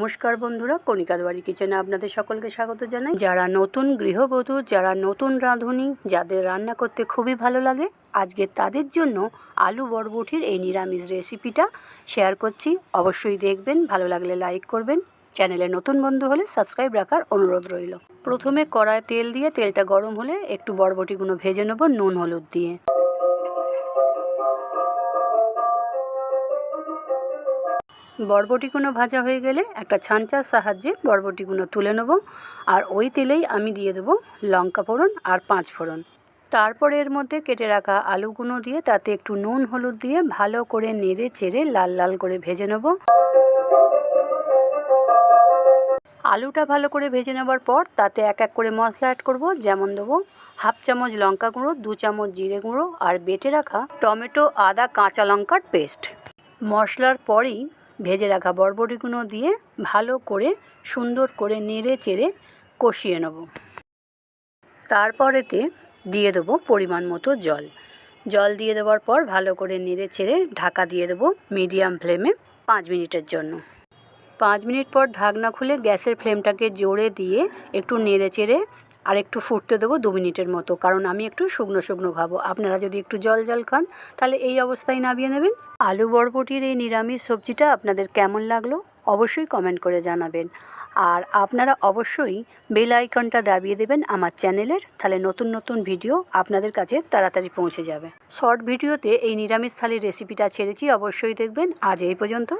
নমস্কার বন্ধুরা, কণিকা দুয়ারি কিচেনে আপনাদের সকলকে স্বাগত জানাই। যারা নতুন গৃহবধূ, যারা নতুন রাঁধুনি, যাদের রান্না করতে খুবই ভালো লাগে, আজকে তাদের জন্য আলু বরবটির এই নিরামিষ রেসিপিটা শেয়ার করছি। অবশ্যই দেখবেন, ভালো লাগলে লাইক করবেন। চ্যানেলে নতুন বন্ধু হলে সাবস্ক্রাইব রাখার অনুরোধ রইল। প্রথমে কড়ায় তেল দিয়ে তেলটা গরম হলে একটু বরবটিগুলো ভেজে নেব নুন, হলুদ দিয়ে। বরবটিগুলো ভাজা হয়ে গেলে একটা ছাঁচার সাহায্যে বরবটিগুলো তুলে নেব। আর ওই তেলেই আমি দিয়ে দেবো লঙ্কা ফোড়ন আর পাঁচ ফোড়ন। তারপরে এর মধ্যে কেটে রাখা আলুগুলো দিয়ে তাতে একটু নুন, হলুদ দিয়ে ভালো করে নেড়ে চেড়ে লাল লাল করে ভেজে নেব। আলুটা ভালো করে ভেজে নেবার পর তাতে এক এক করে মশলা অ্যাড করব, যেমন দেবো হাফ চামচ লঙ্কা গুঁড়ো, দু চামচ জিরে গুঁড়ো আর বেটে রাখা টমেটো, আদা, কাঁচা লঙ্কার পেস্ট মশলার পরেই ভেজে রাখা বরবটিগুলো দিয়ে ভালো করে সুন্দর করে নেড়ে চেড়ে কষিয়ে নেব। তারপরেতে দিয়ে দেবো পরিমাণ মতো জল। জল দিয়ে দেওয়ার পর ভালো করে নেড়ে চেড়ে ঢাকা দিয়ে দেবো মিডিয়াম ফ্লেমে পাঁচ মিনিটের জন্য। পাঁচ মিনিট পর ঢাকনা খুলে গ্যাসের ফ্লেমটাকে জোরে দিয়ে একটু নেড়ে চেড়ে আর একটু ফুটতে দেবো দু মিনিটের মতো, কারণ আমি একটু শুকনো শুকনো খাব। আপনারা যদি একটু জল জল খান, তাহলে এই অবস্থায় নামিয়ে নেবেন। আলু বরবটির এই নিরামিষ সবজিটা আপনাদের কেমন লাগল অবশ্যই কমেন্ট করে জানাবেন। আর আপনারা অবশ্যই বেল আইকনটা দাবিয়ে দেবেন আমার চ্যানেলের, তাহলে নতুন নতুন ভিডিও আপনাদের কাছে তাড়াতাড়ি পৌঁছে যাবে। শর্ট ভিডিওতে এই নিরামিষ থালির রেসিপিটা ছেড়েছি, অবশ্যই দেখবেন। আজ এই পর্যন্ত।